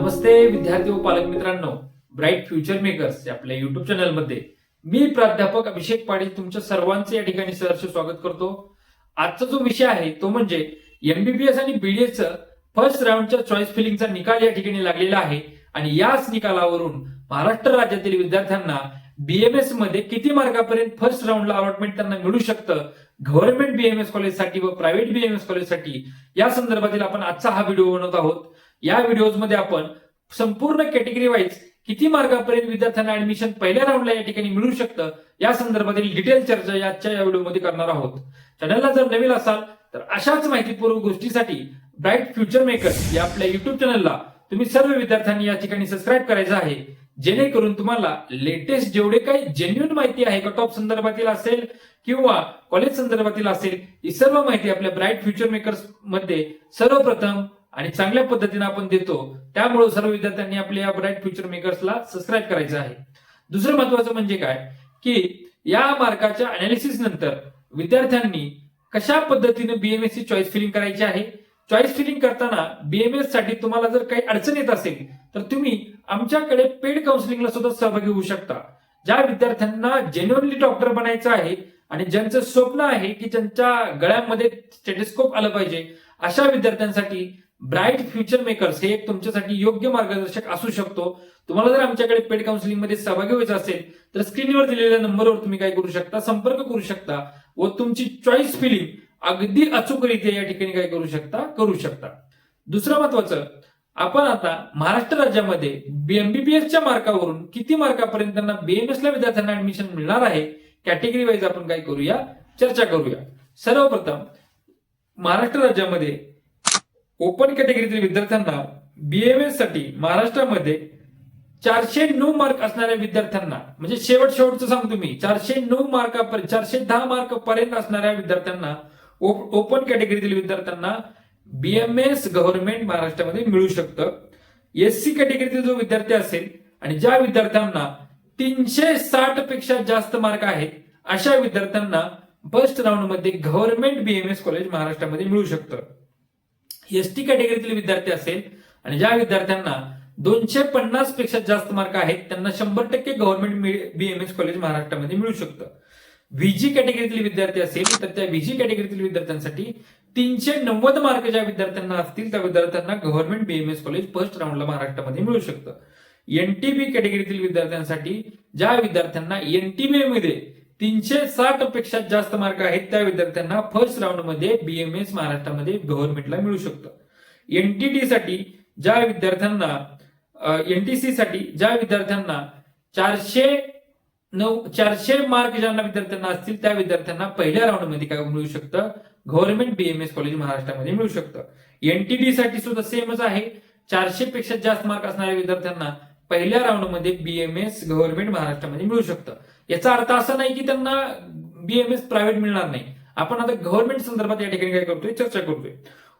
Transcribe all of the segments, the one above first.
नमस्ते विद्यार्थी व पालक मित्रांनो ब्राईट फ्युचर मेकर्स आपल्या युट्यूब चॅनलमध्ये मी प्राध्यापक अभिषेक पाटील तुमच्या सर्वांचे या ठिकाणी सहर्ष स्वागत करतो. आजचा जो विषय आहे तो म्हणजे एमबीबीएस आणि बीडीएस फर्स्ट राऊंडच्या चॉईस फिलिंगचा निकाल या ठिकाणी लागलेला आहे. आणि याच निकालावरून महाराष्ट्र राज्यातील विद्यार्थ्यांना बीएमएसमध्ये किती मार्कापर्यंत फर्स्ट राऊंडला अलॉटमेंट त्यांना मिळू शकतं गव्हर्नमेंट बीएमएस कॉलेजसाठी व प्रायव्हेट बीएमएस कॉलेजसाठी या संदर्भातील आपण आजचा हा व्हिडिओ बनवत आहोत. या व्हिडिओमध्ये आपण संपूर्ण कॅटेगरी वाईज किती मार्कापर्यंत विद्यार्थ्यांना ऍडमिशन पहिल्या राऊंडला या ठिकाणी मिळू शकतं या संदर्भातील डिटेल चर्चा याच्या या व्हिडिओमध्ये करणार आहोत. चॅनलला जर नवीन असाल तर अशाच माहितीपूर्व गोष्टीसाठी ब्राईट फ्युचर मेकर्स या आपल्या युट्यूब चॅनलला तुम्ही सर्व विद्यार्थ्यांनी या ठिकाणी सबस्क्राईब करायचं आहे. जेणेकरून तुम्हाला लेटेस्ट जेवढे काही जेन्युन माहिती आहे कट ऑफ संदर्भातील असेल किंवा कॉलेज संदर्भातील असेल ही सर्व माहिती आपल्या ब्राईट फ्युचर मेकर्समध्ये सर्वप्रथम आणि चांगल्या पद्धतीने आपण देतो त्यामुळे सर्व विद्यार्थ्यांनी आपल्या या ब्राईट फ्युचर मेकर्सला सबस्क्राईब करायचं आहे. दुसरं महत्वाचं म्हणजे काय? की या मार्काच्या अनालिसिस नंतर विद्यार्थ्यांनी कशा पद्धतीने बीएमएस ची चॉईस फिलिंग करायची आहे? चॉईस फिलिंग करताना बीएमएससाठी तुम्हाला जर काही अडचण येत असेल तर तुम्ही आमच्याकडे पेड काउन्सिलिंगला सुद्धा सहभागी होऊ शकता. ज्या विद्यार्थ्यांना जेन्युअनली डॉक्टर बनायचं आहे आणि ज्यांचं स्वप्न आहे की ज्यांच्या गळ्यामध्ये स्टेटिस्कोप आलं पाहिजे अशा विद्यार्थ्यांसाठी ब्राईट फ्युचर मेकर्स हे एक तुमच्यासाठी योग्य मार्गदर्शक असू शकतो. तुम्हाला जर आमच्याकडे पेड काउन्सिलिंगमध्ये सहभागी व्हायचं असेल तर स्क्रीनवर दिलेल्या नंबरवर तुम्ही काय करू शकता संपर्क करू शकता व तुमची चॉईस फिलिंग अगदी अचूकरित्या या ठिकाणी काय करू शकता करू शकता. दुसरं महत्वाचं आपण आता महाराष्ट्र राज्यामध्ये बीएमबीबीएसच्या मार्कावरून किती मार्कापर्यंत त्यांना विद्यार्थ्यांना ऍडमिशन मिळणार आहे कॅटेगरी वाईज आपण काय करूया चर्चा करूया. सर्वप्रथम महाराष्ट्र राज्यामध्ये ओपन कॅटेगरीतील विद्यार्थ्यांना बीएमएससाठी महाराष्ट्रामध्ये चारशे नऊ मार्क असणाऱ्या विद्यार्थ्यांना म्हणजे शेवट शेवटचं सांगतो मी चारशे नऊ मार्कापर्यंत चारशे दहा मार्क पर्यंत असणाऱ्या विद्यार्थ्यांना ओपन कॅटेगरीतील विद्यार्थ्यांना बीएमएस गव्हर्नमेंट महाराष्ट्रामध्ये मिळू शकतं. एससी कॅटेगरीतील जो विद्यार्थी असेल आणि ज्या विद्यार्थ्यांना तीनशे साठपेक्षा जास्त मार्क आहेत अशा विद्यार्थ्यांना फर्स्ट राऊंडमध्ये गव्हर्नमेंट बीएमएस कॉलेज महाराष्ट्रामध्ये मिळू शकतं. एसटी कॅटेगरीतील विद्यार्थी असेल आणि ज्या विद्यार्थ्यांना दोनशे पन्नासपेक्षा जास्त मार्क आहेत त्यांना शंभर टक्के गव्हर्नमेंट बीएमएस कॉलेज महाराष्ट्रामध्ये मिळू शकतं. व्हीजी कॅटेगरीतील विद्यार्थी असेल तर त्या व्हीजी कॅटेगरीतील विद्यार्थ्यांसाठी तीनशे नव्वद मार्क ज्या विद्यार्थ्यांना असतील त्या विद्यार्थ्यांना गव्हर्नमेंट बीएमएस कॉलेज फर्स्ट राऊंडला महाराष्ट्रामध्ये मिळू शकतं. एनटीबी कॅटेगरीतील विद्यार्थ्यांसाठी ज्या विद्यार्थ्यांना एनटीबी मध्ये तीनशे साठपेक्षा जास्त मार्क आहेत त्या विद्यार्थ्यांना फर्स्ट राऊंडमध्ये बीएमएस महाराष्ट्रामध्ये गव्हर्नमेंटला मिळू शकतं. एनटीटी साठी ज्या विद्यार्थ्यांना एनटीसी साठी ज्या विद्यार्थ्यांना चारशे नऊ चारशे मार्क ज्यांना विद्यार्थ्यांना असतील त्या विद्यार्थ्यांना पहिल्या राऊंडमध्ये काय मिळू शकतं? गव्हर्नमेंट बीएमएस कॉलेज महाराष्ट्रामध्ये मिळू शकतं. एनटीडी साठी सुद्धा सेमच आहे. चारशे पेक्षा जास्त मार्क असणाऱ्या विद्यार्थ्यांना पहिल्या राऊंडमध्ये बीएमएस गव्हर्नमेंट महाराष्ट्रामध्ये मिळू शकतं. याचा अर्थ असा नाही की त्यांना बीएमएस प्रायव्हेट मिळणार नाही. आपण आता गव्हर्नमेंट संदर्भात या ठिकाणी काय करतोय? चर्चा करतोय.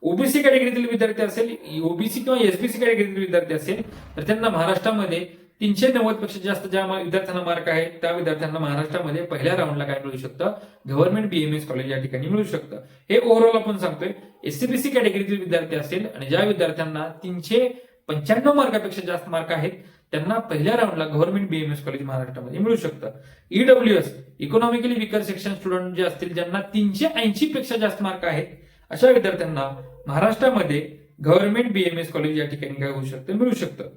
ओबीसी कॅटेगरीतील विद्यार्थी असेल ओबीसी किंवा एसबीसी कॅटेगरीतील विद्यार्थी असेल तर त्यांना महाराष्ट्रामध्ये तीनशे नव्वदपेक्षा जास्त ज्या विद्यार्थ्यांना मार्क आहेत त्या विद्यार्थ्यांना महाराष्ट्रामध्ये पहिल्या राऊंडला काय मिळू शकतं? गव्हर्नमेंट बीएमएस कॉलेज या ठिकाणी मिळू शकतं. हे ओव्हरऑल आपण सांगतोय. एससीबीसी कॅटेगरीतील विद्यार्थी असेल आणि ज्या विद्यार्थ्यांना तीनशे पंच्याण्णव मार्कापेक्षा जास्त मार्क आहेत त्यांना पहिल्या राऊंडला गव्हर्नमेंट बीएमएस कॉलेज महाराष्ट्रामध्ये मिळू शकतं. EWS economically weaker section student जे असतील ज्यांना तीनशे ऐंशी पेक्षा जास्त मार्क आहेत अशा विद्यार्थ्यांना महाराष्ट्रामध्ये गव्हर्नमेंट बीएमएस कॉलेज या ठिकाणी काय होऊ शकतं? मिळू शकतं.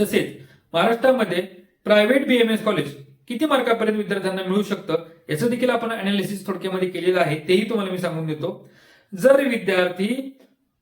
तसेच महाराष्ट्रामध्ये प्रायव्हेट बीएमएस कॉलेज किती मार्कापर्यंत विद्यार्थ्यांना मिळू शकतं? याचं देखील आपण अनालिसिस थोडक्यामध्ये केलेलं आहे तेही तुम्हाला मी सांगून देतो. जर विद्यार्थी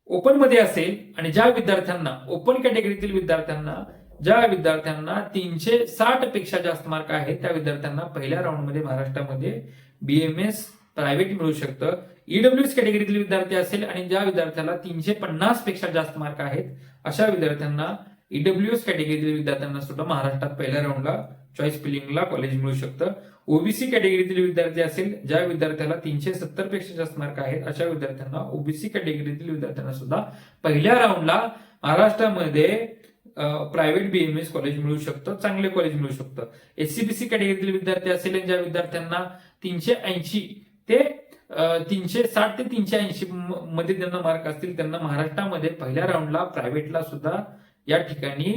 ओपनमध्ये असेल आणि ज्या विद्यार्थ्यांना ओपन कॅटेगरीतील विद्यार्थ्यांना ज्या विद्यार्थ्यांना तीनशे साठपेक्षा जास्त मार्क आहेत त्या विद्यार्थ्यांना पहिल्या राऊंडमध्ये महाराष्ट्रामध्ये बीएमएस प्रायव्हेट मिळू शकतं. ईडब्ल्यूएस कॅटेगरीतील विद्यार्थी असेल आणि ज्या विद्यार्थ्याला तीनशे पन्नासपेक्षा जास्त मार्क आहेत अशा विद्यार्थ्यांना ईडब्ल्यूएस कॅटेगरीतील विद्यार्थ्यांना सुद्धा महाराष्ट्रात पहिल्या राऊंडला चॉईस फिलिंगला कॉलेज मिळू शकतं. ओबीसी कॅटेगरीतील विद्यार्थी असेल ज्या विद्यार्थ्याला तीनशे सत्तरपेक्षा जास्त मार्क आहेत अशा विद्यार्थ्यांना ओबीसी कॅटेगरीतील विद्यार्थ्यांना सुद्धा पहिल्या राऊंडला महाराष्ट्रामध्ये प्रायव्हेट बीएमएस कॉलेज मिळू शकतं चांगले कॉलेज मिळू शकतं. एससीबीसी कॅटेगरीतील विद्यार्थी असेल आणि ज्या विद्यार्थ्यांना तीनशे ऐंशी ते तीनशे साठ ते तीनशे ऐंशी मध्ये त्यांना मार्क असतील त्यांना महाराष्ट्रामध्ये पहिल्या राऊंडला प्रायव्हेटला सुद्धा या ठिकाणी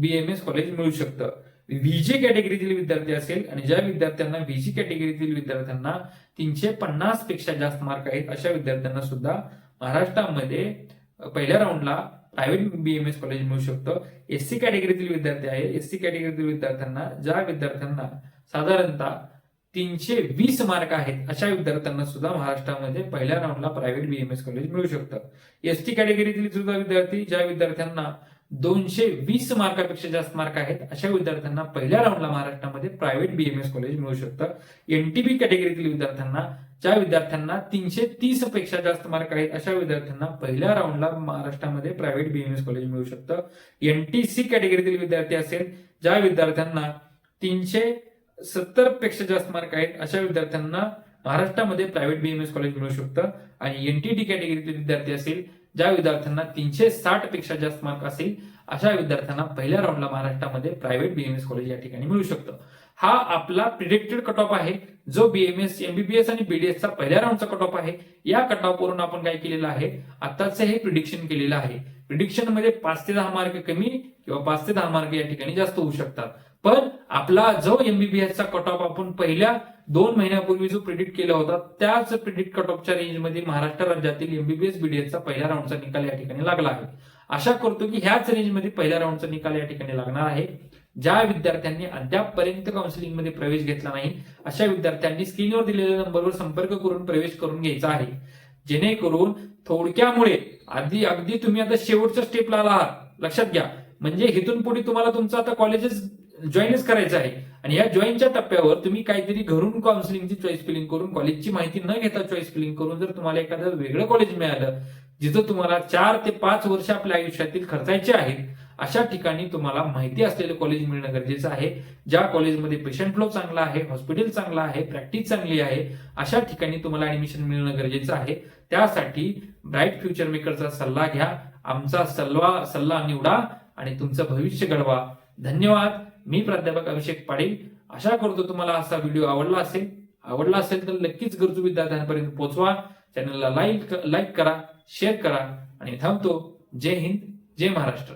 बीएमएस कॉलेज मिळू शकतं. व्हीजी कॅटेगरीतील विद्यार्थी असेल आणि ज्या विद्यार्थ्यांना व्हीजी कॅटेगरीतील विद्यार्थ्यांना तीनशे पन्नासपेक्षा जास्त मार्क आहेत अशा विद्यार्थ्यांना सुद्धा महाराष्ट्रामध्ये पहिल्या राऊंडला प्रायव्हेट बीएमएस कॉलेज मिळू शकतं. एससी कॅटेगरीतील विद्यार्थी आहे एससी कॅटेगरीतील विद्यार्थ्यांना ज्या विद्यार्थ्यांना साधारणतः तीनशे वीस मार्क आहेत अशा विद्यार्थ्यांना सुद्धा महाराष्ट्रामध्ये पहिल्या राऊंडला प्रायव्हेट बीएमएस कॉलेज मिळू शकतं. एसटी कॅटेगरीतील सुद्धा विद्यार्थी ज्या विद्यार्थ्यांना दोनशे वीस मार्कापेक्षा जास्त मार्क आहेत. अशा विद्यार्थ्यांना पहिल्या राऊंडला महाराष्ट्रामध्ये प्रायव्हेट बीएमएस कॉलेज मिळू शकतं. एनटीबी कॅटेगरीतील विद्यार्थ्यांना ज्या विद्यार्थ्यांना तीनशे तीसपेक्षा जास्त मार्क आहेत. अशा विद्यार्थ्यांना पहिल्या राऊंडला महाराष्ट्रामध्ये प्रायव्हेट बीएमएस कॉलेज मिळू शकतं. एनटीसी कॅटेगरीतील विद्यार्थी असेल ज्या विद्यार्थ्यांना तीनशे सत्तरपेक्षा जास्त मार्क आहेत अशा विद्यार्थ्यांना महाराष्ट्रामध्ये प्रायव्हेट बीएमएस कॉलेज मिळू शकतं. आणि एनटीटी कॅटेगरीतील विद्यार्थी असेल ज्या विद्यार्थ्यांना तीनशे साठपेक्षा जास्त मार्क असेल अशा विद्यार्थ्यांना पहिल्या राऊंडला महाराष्ट्रामध्ये प्रायव्हेट बीएमएस कॉलेज या ठिकाणी मिळू शकतं. हा आपला प्रिडिक्टेड कट ऑफ आहे. जो बीएमएस एमबीबीएस आणि बीडीएसचा पहिल्या राऊंडचा कट ऑफ आहे या कट ऑफ वरून आपण काय केलेलं आहे? आताच हे प्रिडिक्शन केलेलं आहे. प्रिडिक्शनमध्ये पाच ते दहा मार्क कमी किंवा पाच ते दहा मार्क या ठिकाणी जास्त होऊ शकतात. पण आपला जो एमबीबीएसचा कट ऑफ आपण पहिल्या दोन महिन्यापूर्वी जो प्रिडिक्ट केला होता त्याच प्रिडिक्ट कट ऑफच्या रेंजमध्ये महाराष्ट्र राज्यातील एमबीबीएस बीडीएसचा पहिल्या राऊंडचा निकाल या ठिकाणी लागला आहे. आशा करतो की ह्याच रेंजमध्ये पहिल्या राऊंडचा निकाल या ठिकाणी लागणार आहे. ज्या विद्यार्थ्यांनी अद्यापपर्यंत काउन्सिलिंगमध्ये प्रवेश घेतला नाही अशा विद्यार्थ्यांनी स्क्रीनवर दिलेल्या नंबरवर संपर्क करून प्रवेश करून घ्यायचा आहे. जेणेकरून थोडक्यामुळे आधी अगदी तुम्ही आता शेवटच्या स्टेपला आला आहात. लक्षात घ्या. म्हणजे इथून पुढे तुम्हाला तुमचं आता कॉलेजेस जॉईनच करायचं आहे. आणि या जॉईनच्या टप्प्यावर तुम्ही काहीतरी घरून काउन्सिलिंगची चॉईस फिलिंग करून कॉलेजची माहिती न घेता चॉईस फिलिंग करून जर तुम्हाला एखादं वेगळं कॉलेज मिळालं जिथं तुम्हाला चार ते पाच वर्ष आपल्या आयुष्यातील खर्चायचे आहेत अशा ठिकाणी तुम्हाला माहिती असलेलं कॉलेज मिळणं गरजेचं आहे. ज्या कॉलेजमध्ये पेशंट फ्लो चांगला आहे हॉस्पिटल चांगला आहे प्रॅक्टिस चांगली आहे अशा ठिकाणी तुम्हाला ऍडमिशन मिळणं गरजेचं आहे. त्यासाठी ब्राईट फ्युचर मेकरचा सल्ला घ्या. आमचा सल्ला सल्ला निवडा आणि तुमचं भविष्य घडवा. धन्यवाद. मी प्राध्यापक अभिषेक पाटील आशा करतो तुम्हाला असा व्हिडिओ आवडला असेल. आवडला असेल तर नक्कीच गरजू विद्यार्थ्यांपर्यंत पोहोचवा. चॅनलला लाईक लाईक करा शेअर करा आणि थांबतो. जय हिंद जय महाराष्ट्र.